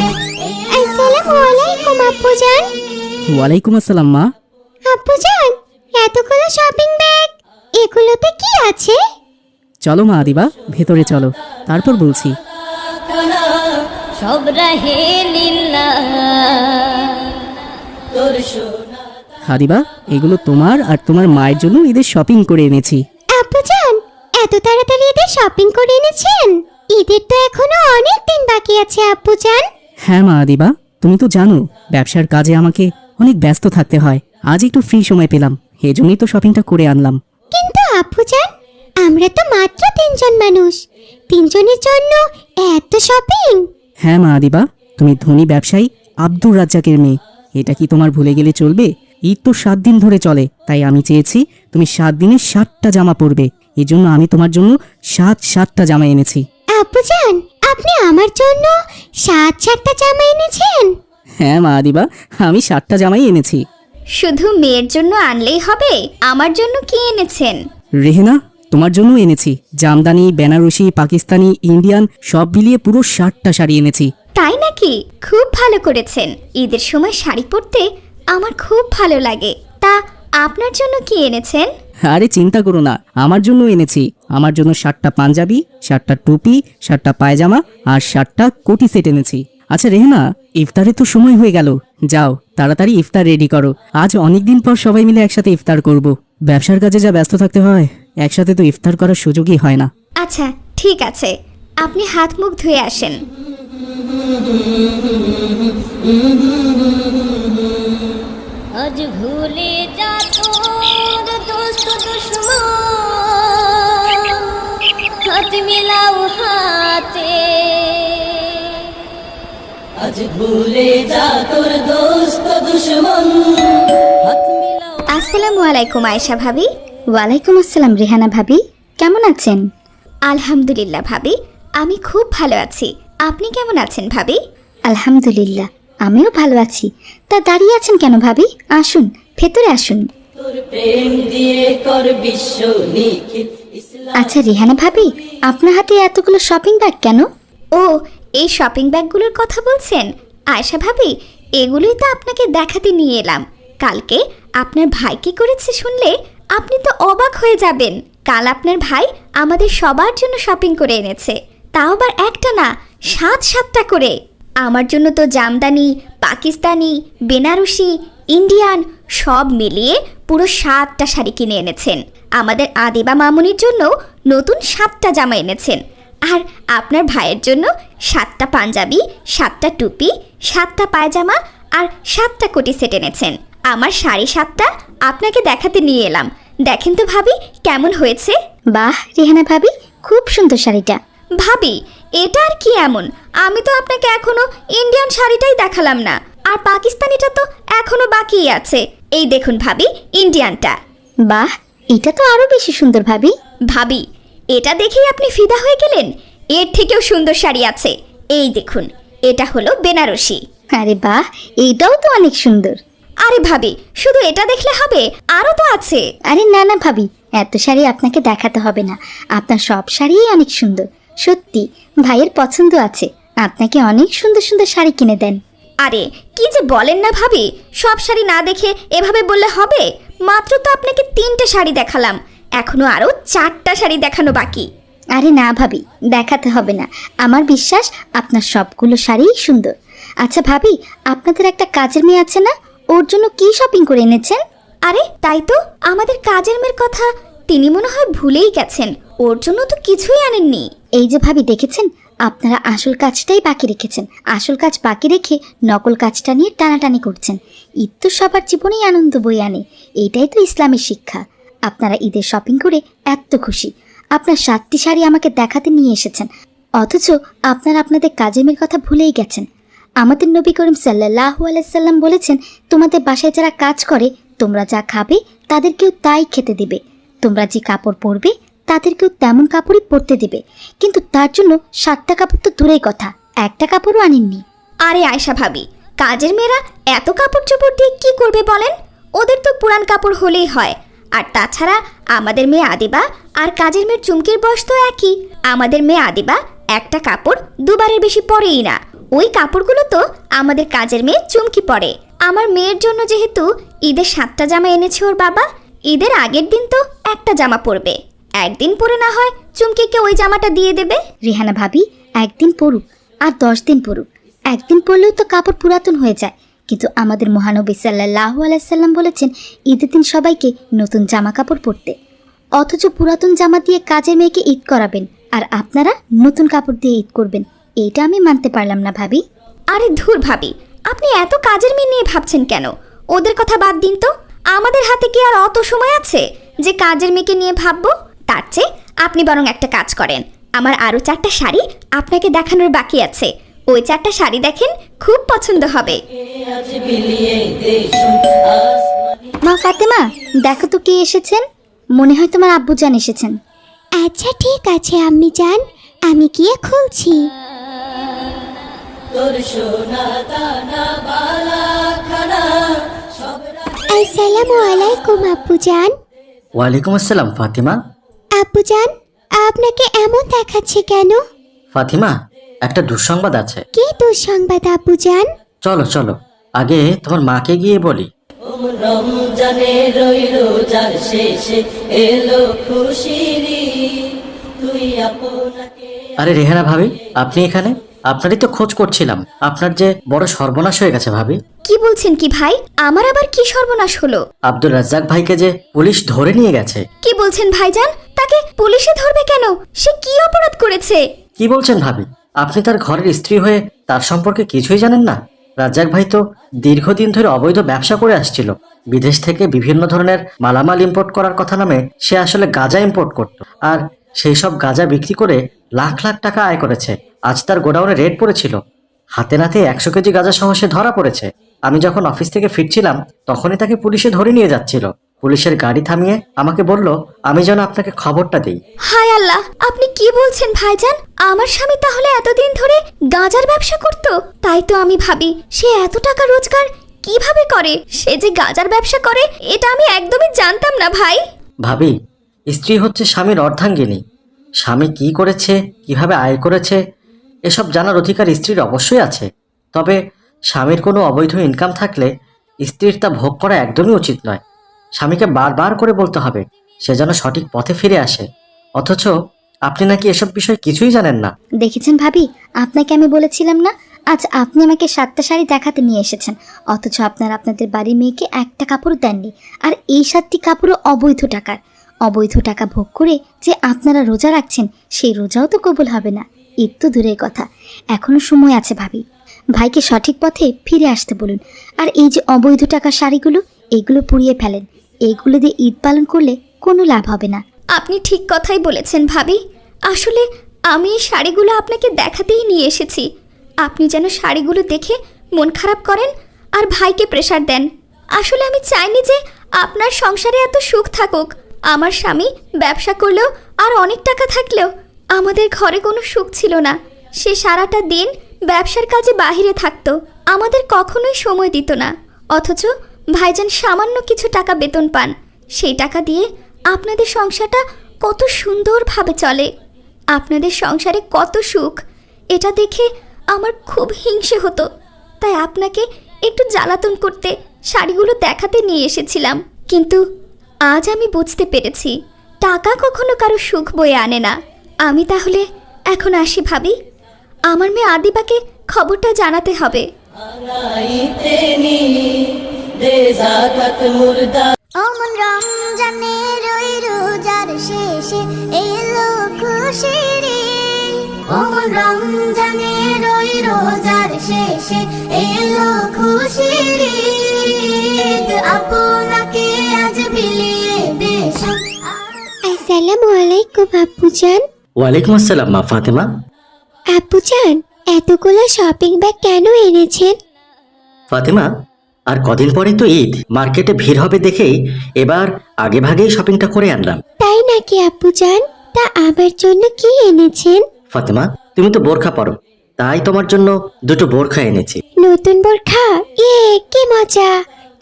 শেষে আসসালামু আলাইকুম আপুজান ওয়ালাইকুম আসসালাম মা। আপুজান এতগুলো শপিং ব্যাগ এগুলোতে কি আছে? চলো মা আদিবা ভেতরে চলো। তারপর বলছি। সব রাহে তোর হাদিবা এগুলো তোমার আর তোমার মায়ের জন্য ঈদের শপিং করে এনেছি। আপুজান এত তাড়াতাড়ি ঈদের শপিং করে এনেছেন? ঈদের তো এখনও অনেক দিন বাকি আছে আপুজান হ্যাঁ মা আদিবা তুমি তো জানো ব্যবসার কাজে আমাকে অনেক ব্যস্ত থাকতে হয়। আজ একটু ফ্রি সময় পেলাম এজন্যই তো শপিংটা করে আনলাম। কিন্তু আপুজান আমরা তো মাত্র তিনজন মানুষ। তিনজনের জন্য এত শপিং হ্যাঁ মা আদিবা তুমি ধনী ব্যবসায়ী আব্দুর রাজ্জাকের মেয়ে। এটা কি তোমার ভুলে গেলে চলবে? ঈদ তো সাত দিন ধরে চলে তাই আমি চেয়েছি তুমি সাত দিনে সাতটা জামা পরবে। এজন্য আমি তোমার জন্য সাত সাতটা জামা এনেছি। আপুজান আপনি আমার জন্য সাত সাতটা জামা এনেছেন? হ্যাঁ মা আদিবা আমি সাতটা জামাই এনেছি। শুধু মেয়ের জন্য আনলেই হবে আমার জন্য কি এনেছেন? রেহেনা তোমার জন্য এনেছি। জামদানি বেনারসি পাকিস্তানি ইন্ডিয়ান সব মিলিয়ে পুরো ষাটটা শাড়ি এনেছি। তাই নাকি? খুব ভালো করেছেন। ঈদের সময় শাড়ি পরতে আমার খুব ভালো লাগে। তা আপনার জন্য কি এনেছেন? আরে চিন্তা করো না আমার জন্য এনেছি। আমার জন্য ষাটটা পাঞ্জাবি ষাটটা টুপি ষাটটা পায়জামা আর ষাটটা কোটি সেট এনেছি। আচ্ছা রেহেনা ইফতারে তো সময় হয়ে গেল। যাও তাড়াতাড়ি ইফতার রেডি করো। আজ অনেক দিন পর সবাই মিলে একসাথে ইফতার করব। ব্যবসার কাজে যা ব্যস্ত থাকতে হয় একসাথে তো ইফতার করার সুযোগই হয় না। আচ্ছা ঠিক আছে। আপনি হাত মুখ ধুয়ে আসেন। আজ ভুলে মিলাও হাতে। আজ ভুলে যা তোর দোস্ত দুশ্মন। আসসালামু আলাইকুম আয়েশা ভাবি। ওয়ালাইকুম আসসালাম রেহানা ভাবি। কেমন আছেন? আলহামদুলিল্লাহ ভাবি আমি খুব ভালো আছি। আপনি কেমন আছেন ভাবি? আলহামদুলিল্লাহ আমিও ভালো আছি। তা দাঁড়িয়ে আছেন কেন ভাবি? আসুন ভেতরে আসুন। তোর প্রেম দিয়ে কর বিশ্ব নিখিল আচ্ছা রেহানা ভাবি, আপনার হাতে এতগুলো শপিং ব্যাগ কেন? ও, এই শপিং ব্যাগগুলোর কথা বলছেন? আয়শা ভাবি, এগুলোই তো আপনাকে দেখাতে নিয়ে এলাম। কালকে আপনার ভাই কি করেছে শুনলে আপনি তো অবাক হয়ে যাবেন। কাল আপনার ভাই আমাদের সবার জন্য শপিং করে এনেছে। তাও আবার একটা না, সাত সাতটা করে। আমার জন্য তো জামদানি, পাকিস্তানি, বেনারসি ইন্ডিয়ান সব মিলিয়ে পুরো সাতটা শাড়ি কিনে এনেছেন। আমাদের আদিবা মামুনির জন্য নতুন সাতটা জামা এনেছেন। আর আপনার ভাইয়ের জন্য সাতটা পাঞ্জাবি সাতটা টুপি সাতটা পায়জামা আর সাতটা কোটি সেট এনেছেন। আমার শাড়ি সাতটা আপনাকে দেখাতে নিয়ে এলাম। দেখেন তো ভাবি কেমন হয়েছে? বাহ রেহানা ভাবি খুব সুন্দর শাড়িটা। ভাবি এটা আর কি এমন? আমি তো আপনাকে এখনও ইন্ডিয়ান শাড়িটাই দেখালাম না। আর পাকিস্তানিটা তো এখনও বাকিই আছে। এই দেখুন ভাবি ইন্ডিয়ানটা। বাহ এটা তো আরও বেশি সুন্দর ভাবি। ভাবি এটা দেখেই আপনি ফিদা হয়ে গেলেন? এর থেকেও সুন্দর শাড়ি আছে। এই দেখুন এটা হলো বেনারসি। আরে বাহ এইটাও তো অনেক সুন্দর। আরে ভাবি শুধু এটা দেখলে হবে? আরও তো আছে। আরে না না ভাবি এত শাড়ি আপনাকে দেখাতে হবে না। আপনার সব শাড়িই অনেক সুন্দর। সত্যি ভাইয়ের পছন্দ আছে। আপনাকে অনেক সুন্দর সুন্দর শাড়ি কিনে দেন। আরে কি যে বলেন না ভাবি? সব শাড়ি না দেখে এভাবে বললে হবে? মাত্র তো আপনাকে তিনটে শাড়ি দেখালাম। এখনও আরও চারটা শাড়ি দেখানো বাকি। আরে না ভাবি দেখাতে হবে না। আমার বিশ্বাস আপনার সবগুলো শাড়িই সুন্দর। আচ্ছা ভাবি আপনাদের একটা কাজের মেয়ে আছে না? ওর জন্য কি শপিং করে এনেছেন? আরে তাই তো। আমাদের কাজের মেয়ের কথা। তিনি মনে হয় ভুলেই গেছেন। ওর জন্য তো কিছুই আনেননি। এই যে ভাবি দেখেছেন? আপনারা আসল কাজটাই বাকি রেখেছেন। আসল কাজ বাকি রেখে নকল কাজটা নিয়ে টানাটানি করছেন। ঈদ তো সবার জীবনেই আনন্দ বই আনে। এইটাই তো ইসলামের শিক্ষা। আপনারা ঈদের শপিং করে এত খুশি। আপনার সাতটি শাড়ি আমাকে দেখাতে নিয়ে এসেছেন। অথচ আপনারা আপনাদের কাজেমের কথা ভুলেই গেছেন। আমাদের নবী করিম সাল্লাহু আলাইসাল্লাম বলেছেন, তোমাদের বাসায় যারা কাজ করে, তোমরা যা খাবে তাদেরকেও তাই খেতে দেবে। তোমরা যে কাপড় পরবে তাদেরকেও তেমন কাপড়ই পরতে দেবে। কিন্তু তার জন্য সাতটা কাপড় তো দূরেই কথা, একটা কাপড়ও আনেননি। আরে আয়সা ভাবি, কাজের মেয়েরা এত কাপড় চোপড় দিয়ে কি করবে বলেন? ওদের তো পুরান কাপড় হলেই হয়। আর তাছাড়া আমাদের মেয়ে আদিবা আর কাজের মেয়ের চুমকির বয়স তো একই। আমাদের মেয়ে আদিবা একটা কাপড় দুবারের বেশি পরেই না। ওই কাপড়গুলো তো আমাদের কাজের মেয়ে চুমকি পরে। আমার মেয়ের জন্য যেহেতু ঈদের সাতটা জামা এনেছে ওর বাবা, ঈদের আগের দিন তো একটা জামা পরবে। একদিন পরে না হয় চুমকিকে ওই জামাটা দিয়ে দেবে? রেহানা ভাবি একদিন পরুক আর দশ দিন পরুক একদিন পরলেও তো কাপড় পুরাতন হয়ে যায়। কিন্তু আমাদের মহানবী সাল্লাহ আলাইসাল্লাম বলেছেন ঈদের দিন সবাইকে নতুন জামা কাপড় পরতে। অথচ পুরাতন জামা দিয়ে কাজের মেয়েকে ঈদ করাবেন আর আপনারা নতুন কাপড় দিয়ে ঈদ করবেন। এইটা আমি মানতে পারলাম না ভাবি। আরে ধুর ভাবি আপনি এত কাজের মেয়ে নিয়ে ভাবছেন কেন? ওদের কথা বাদ দিন তো। আমাদের হাতে কি আর অত সময় আছে যে কাজের মেয়েকে নিয়ে ভাববো? তার চেয়ে আপনি বরং একটা কাজ করেন। আমার আরও চারটা শাড়ি আপনাকে দেখানোর বাকি আছে। ওই চারটা শাড়ি দেখেন খুব পছন্দ হবে। মা ফাতেমা দেখো তো কে এসেছেন। মনে হয় তোমার আব্বুজান এসেছেন। আচ্ছা ঠিক আছে আম্মি যান আমি গিয়ে খুলছি। তোর সোনা দানা বালা খানা আসসালামু আলাইকুম আপু যান ওয়ালাইকুম আসসালাম ফাতিমা। আপু যান আপনাকে এমন দেখাচ্ছে কেন? ফাতিমা একটা দুঃসংবাদ আছে। কি দুঃসংবাদ আপু যান চলো চলো। আগে তোমার মাকে গিয়ে বলি। ওম রোজার শেষে এলো খুশিরি তুই আপনাকে আরে রেহানা ভাবি আপনি এখানে? আপনারই তো খোঁজ করছিলাম। আপনার যে বড় সর্বনাশ হয়ে গেছে ভাবি। কি বলছেন কি ভাই? আমার আবার কি সর্বনাশ হলো? আব্দুল রাজ্জাক ভাইকে যে পুলিশ ধরে নিয়ে গেছে। কি বলছেন ভাইজান? তাকে পুলিশে ধরবে কেন? সে কি অপরাধ করেছে? কি বলছেন ভাবি? আপনি তার ঘরের স্ত্রী হয়ে তার সম্পর্কে কিছুই জানেন না? রাজ্জাক ভাই তো দীর্ঘদিন ধরে অবৈধ ব্যবসা করে আসছিল। বিদেশ থেকে বিভিন্ন ধরনের মালামাল ইম্পোর্ট করার কথা নামে সে আসলে গাঁজা ইম্পোর্ট করত। আর সেই সব গাঁজা বিক্রি করে লাখ লাখ টাকা আয় করেছে। আজ তার গোডাউনে রেড পড়েছিল। হাতে নাতে একশো কেজি গাঁজা সহ সে ধরা পড়েছে। আমি যখন অফিস থেকে ফিরছিলাম তখনই তাকে পুলিশে ধরে নিয়ে যাচ্ছিল। পুলিশের গাড়ি থামিয়ে আমাকে বলল আমি যেন আপনাকে খবরটা দিই। হায় আল্লাহ আপনি কি বলছেন ভাইজান? আমার স্বামী তাহলে এতদিন ধরে গাঁজার ব্যবসা করত? তাই তো আমি ভাবি সে এত টাকা রোজগার কীভাবে করে? সে যে গাঁজার ব্যবসা করে এটা আমি একদমই জানতাম না ভাই। ভাবি স্ত্রী হচ্ছে স্বামীর অর্ধাঙ্গিনী। স্বামী কি করেছে, কীভাবে আয় করেছে, এসব জানার অধিকার স্ত্রীর অবশ্যই আছে। তবে স্বামীর কোনো অবৈধ ইনকাম থাকলে স্ত্রীর তা ভোগ করা একদমই উচিত নয়। স্বামীকে বারবার করে বলতে হবে, সে যেন সঠিক পথে ফিরে আসে। অথচ আপনি নাকি এসব বিষয় কিছুই জানেন না। দেখেছেন ভাবি, আপনাকে আমি বলেছিলাম না, আজ আপনি আমাকে সাতটা শাড়ি দেখাতে নিয়ে এসেছেন। অথচ আপনার আপনাদের বাড়ির মেয়েকে একটা কাপড় দেননি, আর এই সাতটি কাপড়ও অবৈধ টাকার। অবৈধ টাকা ভোগ করে যে আপনারা রোজা রাখছেন, সেই রোজাও তো কবুল হবে না। ঈদ তো দূরের কথা। এখনও সময় আছে ভাবি। ভাইকে সঠিক পথে ফিরে আসতে বলুন। আর এই যে অবৈধ টাকা শাড়িগুলো এইগুলো পুড়িয়ে ফেলেন। এইগুলো দিয়ে ঈদ পালন করলে কোনো লাভ হবে না। আপনি ঠিক কথাই বলেছেন ভাবি। আসলে আমি এই শাড়িগুলো আপনাকে দেখাতেই নিয়ে এসেছি। আপনি যেন শাড়িগুলো দেখে মন খারাপ করেন আর ভাইকে প্রেশার দেন। আসলে আমি চাইনি যে আপনার সংসারে এত সুখ থাকুক। আমার স্বামী ব্যবসা করলেও আর অনেক টাকা থাকলেও আমাদের ঘরে কোনো সুখ ছিল না। সে সারাটা দিন ব্যবসার কাজে বাহিরে থাকতো, আমাদের কখনোই সময় দিত না। অথচ ভাইজান সামান্য কিছু টাকা বেতন পান, সেই টাকা দিয়ে আপনাদের সংসারটা কত সুন্দরভাবে চলে। আপনাদের সংসারে কত সুখ, এটা দেখে আমার খুব হিংসে হতো। তাই আপনাকে একটু জ্বালাতন করতে শাড়িগুলো দেখাতে নিয়ে এসেছিলাম। কিন্তু আজ আমি বুঝতে পেরেছি, টাকা কখনো কারও সুখ বয়ে আনে না। আমি তাহলে এখন আসি ভাবি। আমার মেয়ে আদিবাকে খবরটা জানাতে হবে। ভাঙাইতে নি দে জাকাত মুর্দা অমন রমজানে রই রোজার শেষে এলো খুশির। অমন রমজানে রই রোজার শেষে এলো খুশির আপনাকে আজ বিলিয়ে দেশ আসসালামু আলাইকুম আপুজান ওয়ালাইকুম আসসালাম মা ফাতেমা। আপুজান এতগুলো শপিং ব্যাগ কেন এনেছেন? ফাতেমা আর কদিন পরে তো ঈদ। মার্কেটে ভিড় হবে দেখেই এবার আগে ভাগেই শপিংটা করে আনলাম। তাই নাকি আপুজান তা আমার জন্য কি এনেছেন? ফাতেমা তুমি তো বোরখা পরো। তাই তোমার জন্য দুটো বোরখা এনেছি। নতুন বোরখা? এ কি মজা।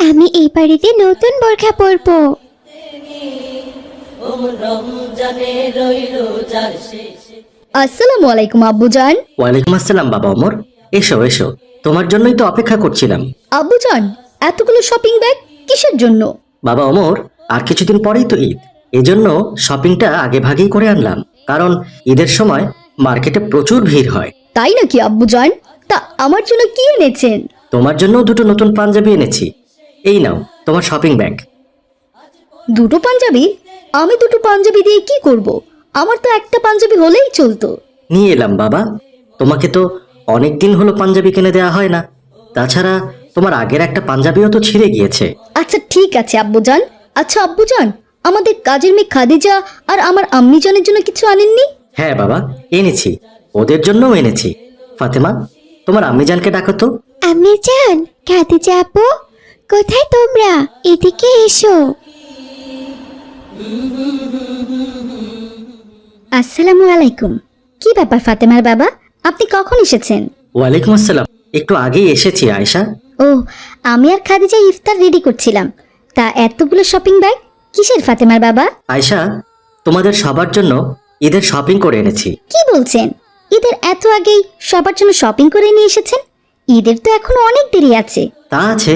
আমি এই বাড়িতে নতুন বোরখা পরবো। আসসালামু আলাইকুম আব্বুজান ওয়ালাইকুম আসসালাম বাবা ওমর। এসো এসো। তোমার জন্যই তো অপেক্ষা করছিলাম। আব্বুজান এতগুলো শপিং ব্যাগ কিসের জন্য? বাবা ওমর আর কিছুদিন পরেই তো ঈদ। এজন্য শপিংটা আগে ভাগেই করে আনলাম। কারণ ঈদের সময় মার্কেটে প্রচুর ভিড় হয়। তাই নাকি আব্বুজান তা আমার জন্য কি এনেছেন? তোমার জন্য দুটো নতুন পাঞ্জাবি এনেছি। এই নাও তোমার শপিং ব্যাগ দুটো পাঞ্জাবি? আমি দুটো পাঞ্জাবি দিয়ে কি করব? আমার তো একটা পাঞ্জাবি হলেই চলতো। নিয়ে এলাম বাবা। তোমাকে তো অনেক দিন হলো পাঞ্জাবি কিনে দেওয়া হয় না। তাছাড়া তোমার আগের একটা পাঞ্জাবিও তো ছিঁড়ে গিয়েছে। আচ্ছা ঠিক আছে আব্বু আব্বুজান আচ্ছা আব্বুজান আমাদের কাজের মেয়ে খাদিজা আর আমার আম্মিজানের জন্য কিছু আনেননি? হ্যাঁ বাবা এনেছি। ওদের জন্যও এনেছি। ফাতেমা তোমার আম্মিজানকে ডাকো তো। আমি যান খাতে যাব কোথায় তোমরা? এদিকে এসো। আসসালামু আলাইকুম। কি ব্যাপার ফাতেমার বাবা? আপনি কখন এসেছেন? ওয়ালাইকুম আসসালাম। একটু আগেই এসেছি আয়শা। ও আমি আর খাদিজা ইফতার রেডি করছিলাম। তা এতগুলো শপিং ব্যাগ কিসের ফাতেমার বাবা? আয়শা তোমাদের সবার জন্য ঈদের শপিং করে এনেছি। কি বলছেন? ঈদের এত আগেই সবার জন্য শপিং করে নিয়ে এসেছেন? ঈদের তো এখনও অনেক দেরি আছে। তা আছে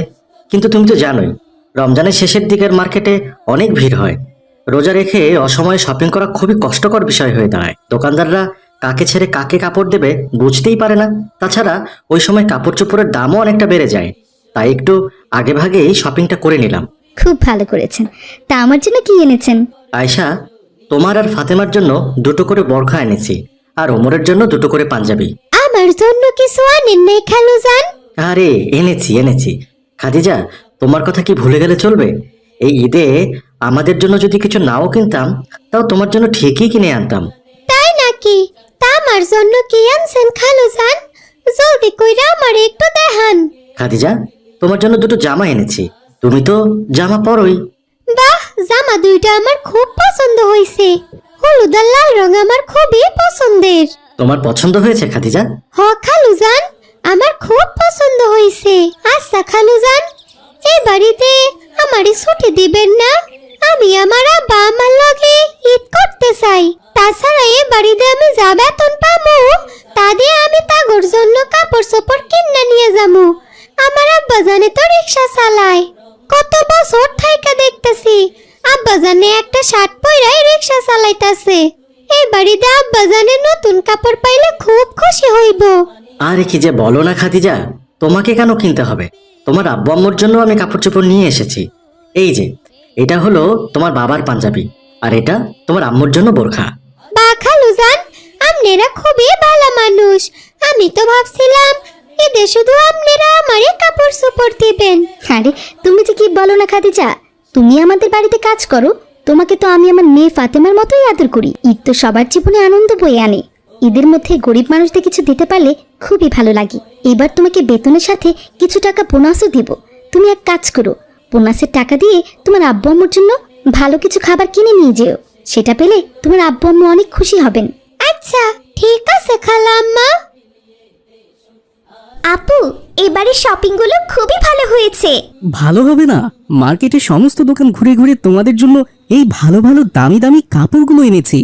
কিন্তু তুমি তো জানোই রমজানের শেষের দিকের মার্কেটে অনেক ভিড় হয়। রোজা রেখে অসময়ে শপিং করা খুবই কষ্টকর বিষয় হয়ে দাঁড়ায়। দোকানদাররা কাকে ছেড়ে কাকে কাপড় দেবে বুঝতেই পারে না। তাছাড়া ওই সময় কাপড় চোপড়ের দামও অনেকটা বেড়ে যায়। তাই একটু আগে ভাগেই শপিংটা করে নিলাম। খুব ভালো করেছেন। তা আমার জন্য কি এনেছেন? আয়শা তোমার আর ফাতেমার জন্য দুটো করে বরখা এনেছি আর ওমরের জন্য দুটো করে পাঞ্জাবি। আমার জন্য কিছু আনেন নাই খালু যান আরে এনেছি এনেছি। খাদিজা তোমার কথা কি ভুলে গেলে চলবে? এই ঈদে আমাদের জন্য যদি কিছু নাও কিনতাম তাও তোমার জন্য ঠিকই কিনে আনতাম। তাই নাকি? তা আমার জন্য কি আনছেন খালু যান জলদি কইরা আমার একটু দেখান। খাদিজা তোমার জন্য দুটো জামা এনেছি। তুমি তো জামা পরোই। বাহ জামা দুইটা আমার খুব পছন্দ হয়েছে হলুদ আর লাল রং আমার খুবই পছন্দের। তোমার পছন্দ হয়েছে খাদিজা? হ খালুজান আমার খুব পছন্দ হয়েছে আচ্ছা খালুজান এই বাড়িতে আমারে ছুটি দিবেন না? আমি আমার আব্বা আমার লগে ঈদ করতে চাই। তাছাড়া এই বাড়িতে আমি যা বেতন পামু তা দিয়ে আমি তাগর জন্য কাপড় চোপড় কিনা নিয়ে যামু। আমার আব্বা জানে তো রিক্সা চালায়। কত বছর থাইকা দেখতেছি। আব্বা জানে একটা শার্ট পইরাই রিক্সা চালাইতাছে। এই বাড়িতে আব্বা জানে নতুন কাপড় পাইলে খুব খুশি হইব। আরে কি যে বলো না খাদিজা তোমাকে কেন কিনতে হবে? তোমার আব্বু আম্মুর জন্য আমি কাপড় চোপড় নিয়ে এসেছি। এই যে এটা হলো তোমার বাবার পাঞ্জাবি আর এটা তোমার আম্মুর জন্য বোরখা। বা খালুজান আপনারা খুবই ভালো মানুষ। আমি তো ভাবছিলাম শুধু আপনারা আমারে কাপড় চোপড় দিবেন। আরে তুমি যে কি বলো না খাদিজা? তুমি আমাদের বাড়িতে কাজ করো তোমাকে তো আমি আমার মেয়ে ফাতেমার মতোই আদর করি। ঈদ তো সবার জীবনে আনন্দ বয়ে আনে। ঈদের মধ্যে গরিব মানুষদের কিছু দিতে পারলে খুবই ভালো লাগে। এবার তোমাকে বেতনের সাথে কিছু টাকা বোনাসও দিব। তুমি এক কাজ করো বোনাসের টাকা দিয়ে তোমার আব্বু আম্মুর জন্য ভালো কিছু খাবার কিনে নিয়ে যেও। সেটা পেলে তোমার আব্বু আম্মু অনেক খুশি হবেন। আচ্ছা ঠিক আছে খালা আম্মা আপু এবারে শপিংগুলো খুবই ভালো হয়েছে। ভালো হবে না? মার্কেটে সমস্ত দোকান ঘুরে ঘুরে তোমাদের জন্য এই ভালো ভালো দামি দামি কাপড়গুলো এনেছি।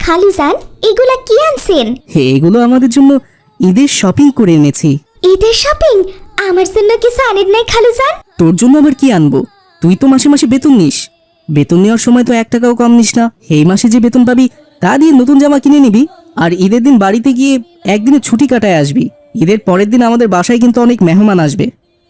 খালুজান এগুলা কি আনছেন? হে, এগুলো আমাদের জন্য ঈদের শপিং করে এনেছি। ঈদের শপিং? আমার জন্য কিছু আনেন নাই খালুজান? তোর জন্য আবার কি আনব? তুই তো মাসে মাসে বেতন নিস। বেতন নেওয়ার সময় তো এক টাকাও কম নিস না। এই মাসে যে বেতন পাবি তা দিয়ে নতুন জামা কিনে নিবি। আর ঈদের দিন বাড়িতে গিয়ে একদিনে ছুটি কাটায় আসবি। ঈদের পরের দিন আমাদের বাসায় কিন্তু অনেক মেহমান আসবে।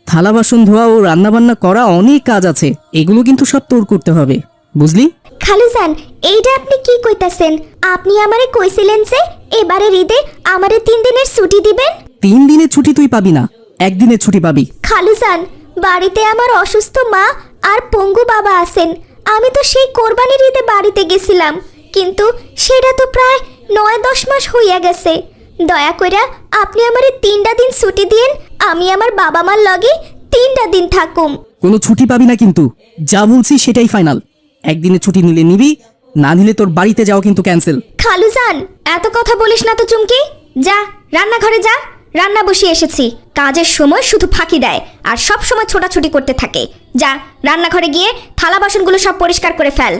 থালা বাসন ধোয়া ও রান্নাবান্না করা অনেক কাজ আছে। এগুলো কিন্তু সব তোর করতে হবে। বুঝলি? খালুজান এইটা আপনি কি কইতাছেন? আপনি আমারে কইছিলেন যে এবারের ঈদে আমারে তিন দিনের ছুটি দিবেন? তিন দিনের ছুটি তুই পাবি না একদিনের ছুটি পাবি। খালুজান বাড়িতে আমার অসুস্থ মা আর পঙ্গু বাবা আছেন। আমি তো সেই কোরবানির ঈদে বাড়িতে গেছিলাম। কিন্তু সেটা তো প্রায় নয় দশ মাস হইয়া গেছে। দয়া কইরা আপনি আমারে তিনটা দিন ছুটি দিন আমি আমার বাবা মার লগে তিনটা দিন থাকুম। কোনো ছুটি পাবি না কিন্তু। যা বলছি সেটাই ফাইনাল। একদিনের ছুটি নিলে নিবি না নিলে তোর বাড়িতে যাও কিন্তু ক্যান্সেল। খালু খালুজান এত কথা বলিস না তো চুমকি। যা রান্নাঘরে যা রান্না বসিয়ে এসেছি। কাজের সময় শুধু ফাঁকি দেয় আর সব সময় ছোটাছুটি করতে থাকে। যা রান্নাঘরে গিয়ে থালা বাসনগুলো সব পরিষ্কার করে ফেল।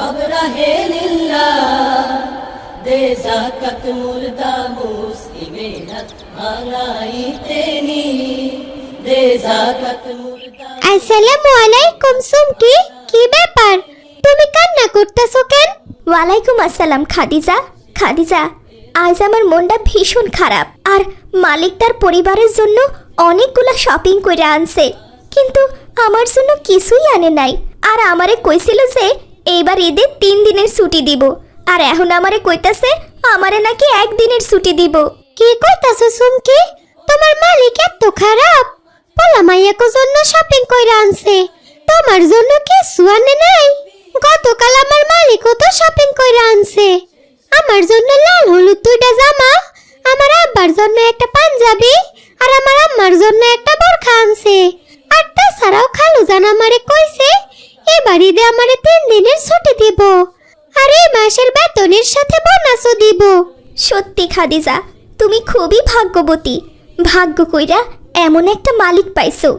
সব রাহে লিল্লাহ দে জাকাত মুর্দা মুসলিমেরা ভাঙাইতে নি। দে জাকাত মুর্দা আসসালামু আলাইকুম, সুমকি। কি ব্যাপার? তুমি কান্না করতেছো কেন? ওয়ালাইকুম আসসালাম, খাদিজা। খাদিজা, আজ আমার মনটা ভীষণ খারাপ। আর মালিক তার পরিবারের জন্য অনেকগুলা শপিং করে আনছে। কিন্তু আমার জন্য কিছুই আনে নাই। আর আমারে কইছিল যে এইবার ঈদে তিন দিনের ছুটি দিব। আর এখন আমারে কইতাছে, আমারে নাকি একদিনের ছুটি দিব। কি কইতাছো সুমকি? তোমার মালিক এত খারাপ। পোলা মাইয়াকো জন্য শপিং কইরা আনছে। তোমার জন্য কিছু আনে নাই? গতকাল আমার মালিকও তো শপিং কইরা আনছে। আমার জন্য লাল হলুদ দুইটা জামা, আমার আব্বার জন্য একটা পাঞ্জাবি, আর আমার আম্মার জন্য একটা বোরখা আনছে। আর তাছাড়াও খালু জান আমারে কইছে এবার ঈদে আমারে তিন দিনের ছুটি দিব আর এই মাসের বেতনের সাথে বোনাসও দিব। সত্যি খাদিজা, তুমি খুবই ভাগ্যবতী। ভাগ্য কইরা এমন একটা মালিক পাইছো।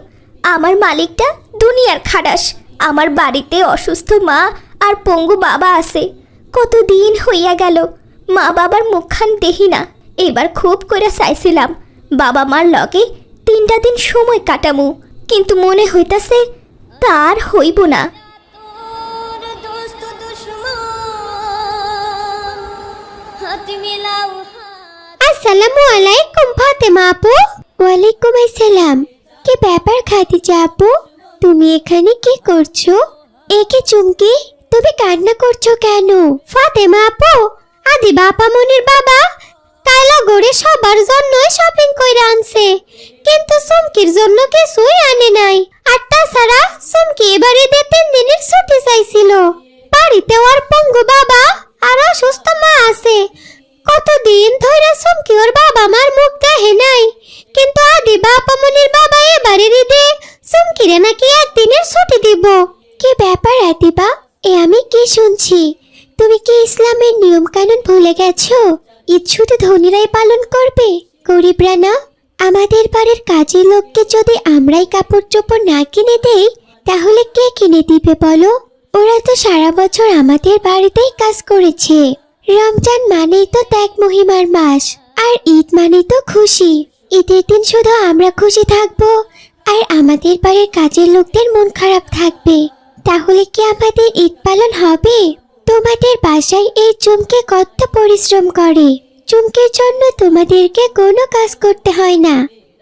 আমার মালিকটা দুনিয়ার খাটাস আমার বাড়িতে অসুস্থ মা আর পঙ্গু বাবা আছে। কতদিন হইয়া গেল, মা বাবার মুখখান দেখি না। এবার খুব করে চাইছিলাম, বাবা মার লগে তিনটা দিন সময় কাটামু। কিন্তু মনে হইতাছে তার হইব না। আসসালামু আলাইকুম ফাতেমা আপু। ওয়ালাইকুম আসসালাম। কি ব্যাপার খাদিজা আপু? তুমি এখানে কি করছ? একে চুমকি? তুমি কান্না করছ কেন? ফাতেমা আপু আদি বাপা মনির বাবা কাইলা গড়ে সবার জন্যই শপিং কইরা আনছে। কিন্তু সুমকির জন্য কিছুই আনে নাই। আর তাছাড়া সুমকি এবারে দিয়ে তিন দিনের ছুটি চাইছিল। বাড়িতে ওর পঙ্গু বাবা আর অসুস্থ মা আছে। কতদিন ধরে সুমকি ওর বাবা মার মুখ দেখে নাই। কিন্তু আদি বাপা মনির বাবা এবারে ঈদে সুমকিরে নাকি একদিনের ছুটি দিব। কি ব্যাপার আদিবা? এ আমি কি শুনছি? তুমি কি ইসলামের নিয়ম কানুন ভুলে গেছো? শুধু ধনীরাই পালন করবে। গরিবরা না, আমাদের বাড়ির কাজের লোককে যদি আমরাই কাপড় চোপড় না কিনে দেই, তাহলে কে কিনে দিবে বলো? ওরা তো সারা বছর আমাদের বাড়িতেই কাজ করেছে। রমজান মানেই তো ত্যাগ মহিমার মাস, আর ঈদ মানেই তো খুশি। ঈদের দিন শুধু আমরা খুশি থাকব, আর আমাদের বাড়ির কাজের লোকদের মন খারাপ থাকবে। তাহলে কি আমাদের ঈদ পালন হবে? তোমাদের বাসায় এই চুমকে কত পরিশ্রম করে। চুমকির জন্য তোমাদেরকে কোনো কাজ করতে হয় না।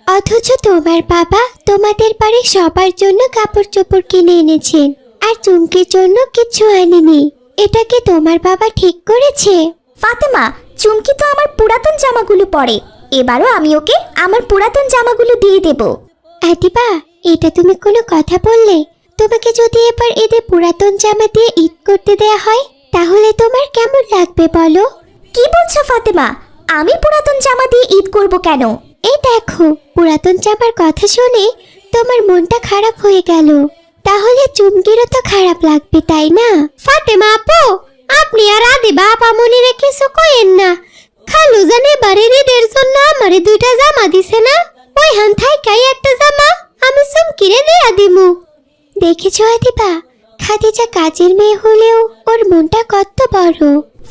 অথচ তোমার বাবা তোমাদের বাড়ির সবার জন্য কাপড় চোপড় কিনে এনেছেন আর চুমকির জন্য কিছু আনেনি। এটা কি তোমার বাবা ঠিক করেছে? ফাতেমা চুমকি তো আমার পুরাতন জামাগুলো পরে। এবারও আমি ওকে আমার পুরাতন জামাগুলো দিয়ে দেব। আদিবা এটা তুমি কোনো কথা বললে? তোমাকে যদি এবার এদের পুরাতন জামা দিয়ে ঈদ করতে দেয়া হয় তাহলে তোমার কেমন লাগবে বলো? কি বলছো ফাতেমা? আমি পুরাতন জামা দিয়ে ঈদ করব কেন? এই দেখো পুরাতন জামার কথা শুনে তোমার মনটা খারাপ হয়ে গেল। তাহলে চুমকিরও তো খারাপ লাগবে তাই না? ফাতেমা আপু আপনি আর আদিবা আপামনিরে কিছু কইেন না। খালু জানে বাড়ির ঈদের জন্য আমারে দুইটা জামা দিছে না? ওই হান থাইকাই একটা জামা আমি চুমকিরে দেয়া দিমু। দেখেছ আদিবা? খাদিজা কাজের মেয়ে হলেও ওর মনটা কত বড়।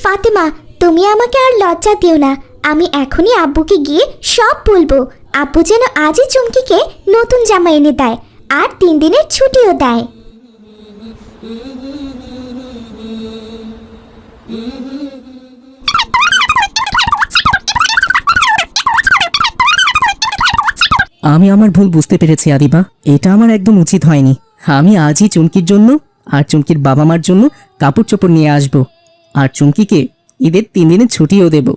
ফাতেমা, তুমি আমাকে আর লজ্জা দিও না। আমি এখনই আব্বুকে গিয়ে সব বলব। আব্বু যেন আজই চুমকিকে নতুন জামা এনে দেয় আর তিন দিনের ছুটিও দেয়। আমি আমার ভুল বুঝতে পেরেছি, আদিবা। এটা আমার একদম উচিত হয়নি। আমি আজই চুমকির জন্য আর চুমকির বাবা মার জন্য কাপড় চোপড় নিয়ে আসব। আর চুমকিকে ঈদের তিন দিনের ছুটিও দেব।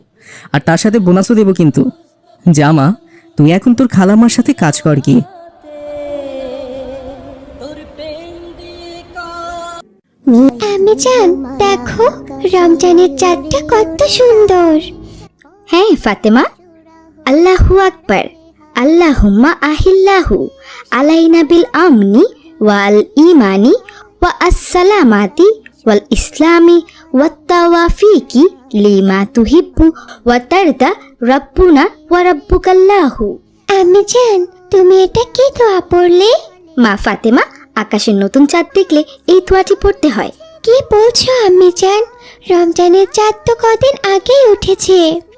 আর তার সাথে বোনাসও দেব কিন্তু। জামা তুই এখন তোর খালামার সাথে কাজ কর কি তোর আমি জান দেখো রমজানের চাঁদটা কত সুন্দর। হ্যাঁ ফাতেমা। আল্লাহু আকবার। আল্লাহুম্মা আহিল্লাহু আলাইনা বিল আমনি ওয়াল ইমানি ওয়া আসসালামাতি ওয়াল ইসলামি ওয়াত তাওয়াফিকি লিমা তুহিব্বু ওয়া তারদা রাব্বুনা ওয়া রাব্বুকাল্লাহু। আমি জান তুমি এটা কি দোয়া পড়লে মা ফাতেমা আকাশের নতুন চাঁদ দেখলে এই দোয়াটি পড়তে হয়। কি বলছো আম্মি জান? রমজানের চাঁদ তো কদিন আগেই উঠেছে।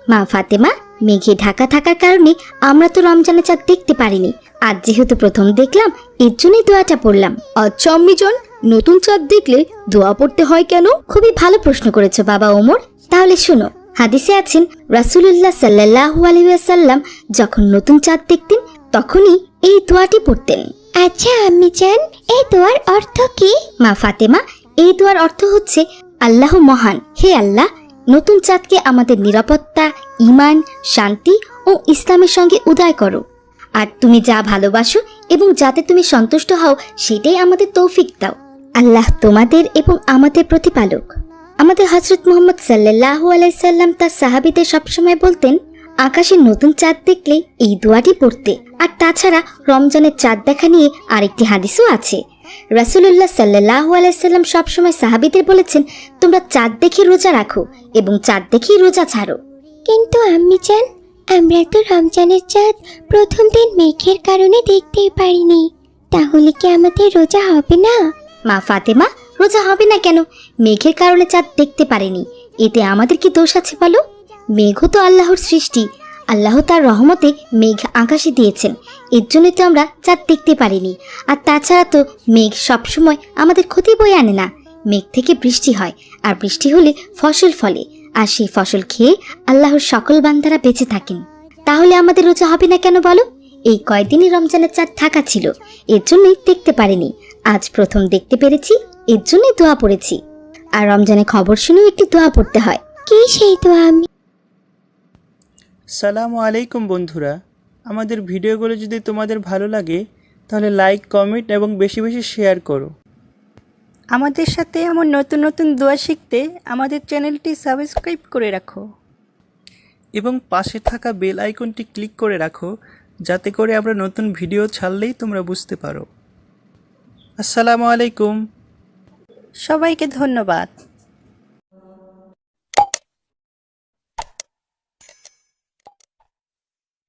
মা ফাতেমা মেঘে ঢাকা থাকার কারণে আমরা তো রমজানের চাঁদ দেখতে পারিনি। আজ যেহেতু প্রথম দেখলাম এর জন্যই দোয়াটা পড়লাম। আচ্ছা আম্মিজন নতুন চাঁদ দেখলে দোয়া পড়তে হয় কেন? খুবই ভালো প্রশ্ন করেছ বাবা ওমর। তাহলে শোনো হাদিসে আছেন রাসূলুল্লাহ সাল্লাল্লাহু আলাইহি ওয়াসাল্লাম যখন নতুন চাঁদ দেখতেন তখনই এই দোয়াটি পড়তেন। আচ্ছা আম্মি জান এই দোয়ার অর্থ কি? মা ফাতেমা এই দোয়ার অর্থ হচ্ছে আল্লাহ মহান হে আল্লাহ নতুন চাঁদকে আমাদের নিরাপত্তা ইমান শান্তি ও ইসলামের সঙ্গে উদয় করো। আর তুমি যা ভালোবাসো এবং যাতে তুমি সন্তুষ্ট হও, সেটাই আমাদের তৌফিক দাও। আল্লাহ তোমাদের এবং আমাদের প্রতিপালক। আমাদের হজরত মোহাম্মদ সাল্লাহ আলাইসাল্লাম তার সাহাবিদের সবসময় বলতেন আকাশের নতুন চাঁদ দেখলে এই দোয়াটি পড়তে। আর তাছাড়া রমজানের চাঁদ দেখা নিয়ে আরেকটি হাদিসও আছে। রাসুলুল্লাহ সাল্লাহ আলাইসাল্লাম সবসময় সাহাবিদের বলেছেন, তোমরা চাঁদ দেখে রোজা রাখো এবং চাঁদ দেখেই রোজা ছাড়ো। কিন্তু আম্মি জান আমরা তো রমজানের চাঁদ প্রথম দিন মেঘের কারণে দেখতেই পারিনি। তাহলে কি আমাদের রোজা হবে না? মা ফাতেমা, রোজা হবে না কেন? মেঘের কারণে চাঁদ দেখতে পারেনি। এতে আমাদের কি দোষ আছে বলো? মেঘও তো আল্লাহর সৃষ্টি। আল্লাহ তার রহমতে মেঘ আকাশে দিয়েছেন। এর জন্যই তো আমরা চাঁদ দেখতে পারিনি। আর তাছাড়া তো মেঘ সবসময় আমাদের ক্ষতি বয়ে আনে না। মেঘ থেকে বৃষ্টি হয়, আর বৃষ্টি হলে ফসল ফলে। আর সেই ফসল খেয়ে আল্লাহর সকল বান্দারা বেঁচে থাকেন। তাহলে আমাদের রোজা হবে না কেন বলো? এই কয়দিনই রমজানের চাঁদ থাকা ছিল এর জন্যই দেখতে পারিনি। আজ প্রথম দেখতে পেরেছি এর জন্যই দোয়া পড়েছি। আর রমজানের খবর শুনেও একটি দোয়া পড়তে হয়। কি সেই দোয়া আমি? সালামু আলাইকুম বন্ধুরা। আমাদের ভিডিওগুলো যদি তোমাদের ভালো লাগে তাহলে লাইক কমেন্ট এবং বেশি বেশি শেয়ার করো। আমাদের সাথে আমার নতুন নতুন দোয়া শিখতে আমাদের চ্যানেলটি সাবস্ক্রাইব করে রাখো। এবং পাশে থাকা বেল আইকনটি ক্লিক করে রাখো যাতে করে আমরা নতুন ভিডিও ছাড়লেই তোমরা বুঝতে পারো। আসসালামু আলাইকুম। সবাইকে ধন্যবাদ।